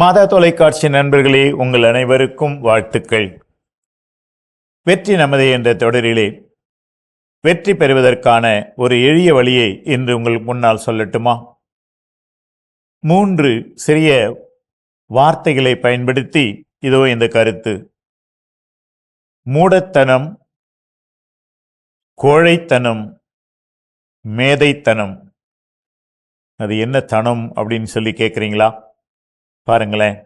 மாதா தொலைக்காட்சி நண்பர்களே உங்கள் அனைவருக்கும் வாழ்த்துக்கள். வெற்றி நமது என்ற தொடரிலே வெற்றி பெறுவதற்கான ஒரு எளிய வழியை இன்று உங்களுக்கு முன்னால் சொல்லட்டுமா? மூன்று சிறிய வார்த்தைகளை பயன்படுத்தி இதோ இந்த கருத்து. மூடத்தனம் கோழைத்தனம் மேதைத்தனம். அது என்ன தனம் அப்படின்னு சொல்லி கேட்குறீங்களா பாருங்களேன்.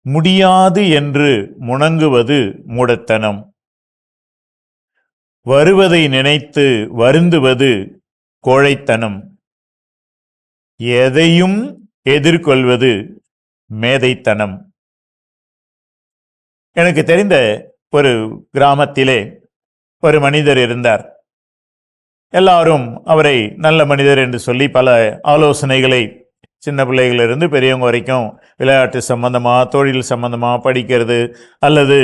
முடியாது என்று முணங்குவது மூடத்தனம். வருவதை நினைத்து வருந்துவது கோழைத்தனம். எதையும் எதிர்கொள்வது மேதைத்தனம். எனக்கு தெரிந்த ஒரு கிராமத்திலே ஒரு மனிதர் இருந்தார். எல்லாரும் அவரை நல்ல மனிதர் என்று சொல்லி பல ஆலோசனைகளை சின்ன பிள்ளைகளிலிருந்து பெரியவங்க வரைக்கும் விளையாட்டு சம்பந்தமாக தொழில் சம்பந்தமாக படிக்கிறது அல்லது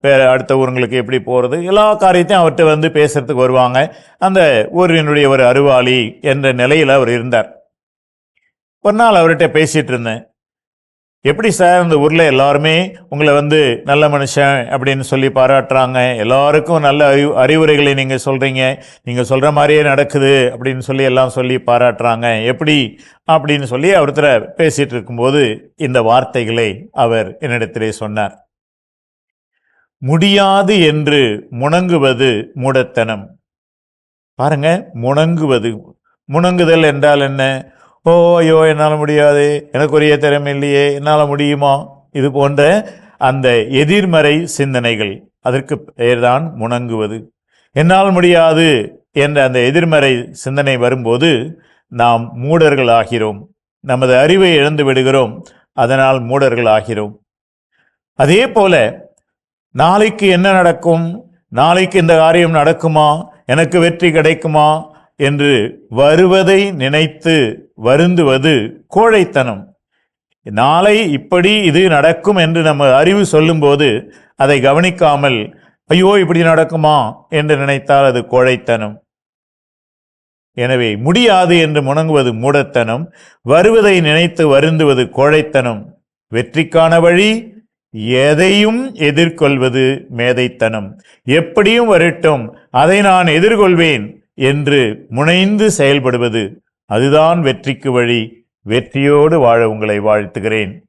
வேறு அடுத்த ஊருங்களுக்கு எப்படி போகிறது எல்லா காரியத்தையும் அவர்கிட்ட வந்து பேசுகிறதுக்கு வருவாங்க. அந்த ஊரினுடைய ஒரு அறிவாளி என்ற நிலையில் அவர் இருந்தார். ஒரு நாள் அவர்கிட்ட பேசிகிட்டு இருந்தேன். எப்படி சார் இந்த ஊரில் எல்லாருமே உங்களை வந்து நல்ல மனுஷன் அப்படின்னு சொல்லி பாராட்டுறாங்க? எல்லாருக்கும் நல்ல அறிவு அறிவுரைகளை நீங்கள் சொல்கிறீங்க நீங்கள் சொல்கிற மாதிரியே நடக்குது அப்படின்னு சொல்லி எல்லாம் சொல்லி பாராட்டுறாங்க. எப்படி? அப்படின்னு சொல்லி அவர்கிட்ட பேசிகிட்டு இருக்கும்போது இந்த வார்த்தைகளை அவர் என்னிடத்திலே சொன்னார். முடியாது என்று முணங்குவது மூடத்தனம். பாருங்க முணங்குவது. முணங்குதல் என்றால் என்ன? ஓ ஐயோ என்னால் முடியாது. எனக்கு ஒரே திறமை இல்லையே. என்னால் முடியுமா? இது போன்ற அந்த எதிர்மறை சிந்தனைகள். அதற்கு பெயர்தான் முணங்குவது. என்னால் முடியாது என்ற அந்த எதிர்மறை சிந்தனை வரும்போது நாம் மூடர்கள் ஆகிறோம் நமது அறிவை இழந்து விடுகிறோம். அதனால் மூடர்கள் ஆகிறோம் அதே போல நாளைக்கு என்ன நடக்கும்? நாளைக்கு இந்த காரியம் நடக்குமா? எனக்கு வெற்றி கிடைக்குமா? என்று வருவதை நினைத்து வருந்துவது கோழைத்தனம். நாளை இப்படி இது நடக்கும் என்று நம்ம அறிவு சொல்லும்போது அதை கவனிக்காமல் ஐயோ இப்படி நடக்குமா? என்று நினைத்தால் அது கோழைத்தனம். எனவே முடியாது என்று முணங்குவது மூடத்தனம் வருவதை நினைத்து வருந்துவது கோழைத்தனம். வெற்றிக்கான வழி எதையும் எதிர்கொள்வது மேதைத்தனம். எப்படியும் வரட்டும் அதை நான் எதிர்கொள்வேன். என்று முனைந்து செயல்படுவது அதுதான் வெற்றிக்கு வழி. வெற்றியோடு வாழ உங்களை வாழ்த்துகிறேன்.